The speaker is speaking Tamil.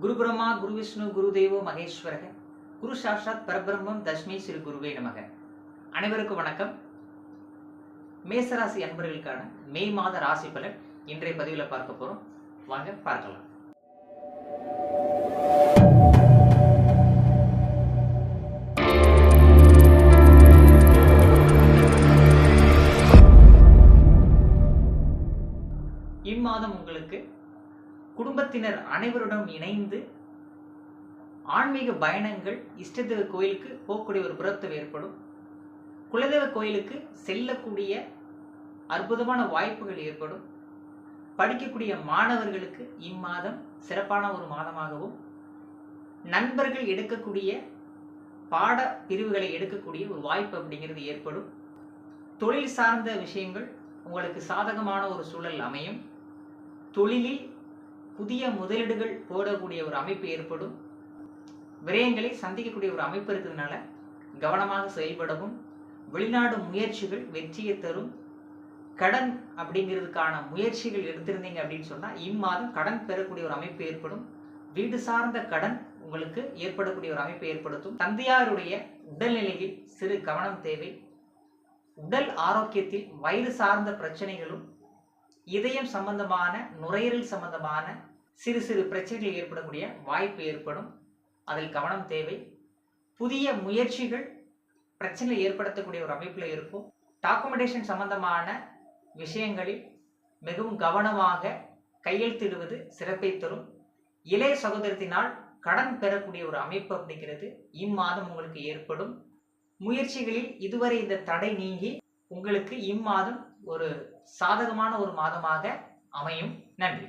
குரு பிரம்மா குரு விஷ்ணு குரு தேவோ மகேஸ்வரக. குரு சாஷாத் பரபிரம்மம் தஷ்மி ஸ்ரீ குருவே நமக. அனைவருக்கும் வணக்கம். மேசராசி அன்பர்களுக்கான மே மாத ராசி பலன் இன்றைய பதிவில் பார்க்க போறோம். வாங்க பார்க்கலாம். இம்மாதம் உங்களுக்கு குடும்பத்தினர் அனைவருடன் இணைந்து ஆன்மீக பயணங்கள் இஷ்டதெய்வ கோயிலுக்கு போகக்கூடிய ஒரு புறத்தம் ஏற்படும். குலதெய்வ கோயிலுக்கு செல்லக்கூடிய அற்புதமான வாய்ப்புகள் ஏற்படும். படிக்கக்கூடிய மாணவர்களுக்கு இம்மாதம் சிறப்பான ஒரு மாதமாகவும் நண்பர்கள் எடுக்கக்கூடிய பாட பிரிவுகளை எடுக்கக்கூடிய ஒரு வாய்ப்பு அப்படிங்கிறது ஏற்படும். தொழில் சார்ந்த விஷயங்கள் உங்களுக்கு சாதகமான ஒரு சூழல் அமையும். தொழிலில் புதிய முதலீடுகள் போடக்கூடிய ஒரு அமைப்பு ஏற்படும். விரயங்களை சந்திக்கக்கூடிய ஒரு அமைப்பு இருக்கிறதுனால கவனமாக செயல்படவும் வெளிநாடு முயற்சிகள் வெற்றியை தரும். கடன் அப்படிங்கிறதுக்கான முயற்சிகள் எடுத்திருந்தீங்க அப்படின்னு சொன்னால் இம்மாதம் கடன் பெறக்கூடிய ஒரு அமைப்பு ஏற்படும். வீடு சார்ந்த கடன் உங்களுக்கு ஏற்படக்கூடிய ஒரு அமைப்பை ஏற்படுத்தும். தந்தையாருடைய உடல்நிலையில் சிறு கவனம் தேவை. உடல் ஆரோக்கியத்தில் வயிறு சார்ந்த பிரச்சனைகளும் இதயம் சம்பந்தமான நுரையீரல் சம்பந்தமான சிறு சிறு பிரச்சனைகள் ஏற்படக்கூடிய வாய்ப்பு ஏற்படும். அதில் கவனம் தேவை. புதிய முயற்சிகள் பிரச்சனை ஏற்படுத்தக்கூடிய ஒரு அமைப்பில் இருக்கும். டாக்குமெண்டேஷன் சம்பந்தமான விஷயங்களில் மிகவும் கவனமாக கையெழுத்திடுவது சிறப்பை தரும். இளைய சகோதரத்தினால் கடன் பெறக்கூடிய ஒரு அமைப்பு அப்படிங்கிறது இம்மாதம் உங்களுக்கு ஏற்படும். முயற்சிகளில் இதுவரை இந்த தடை நீங்கி உங்களுக்கு இம்மாதம் ஒரு சாதகமான ஒரு மாதமாக அமையும். நன்றி.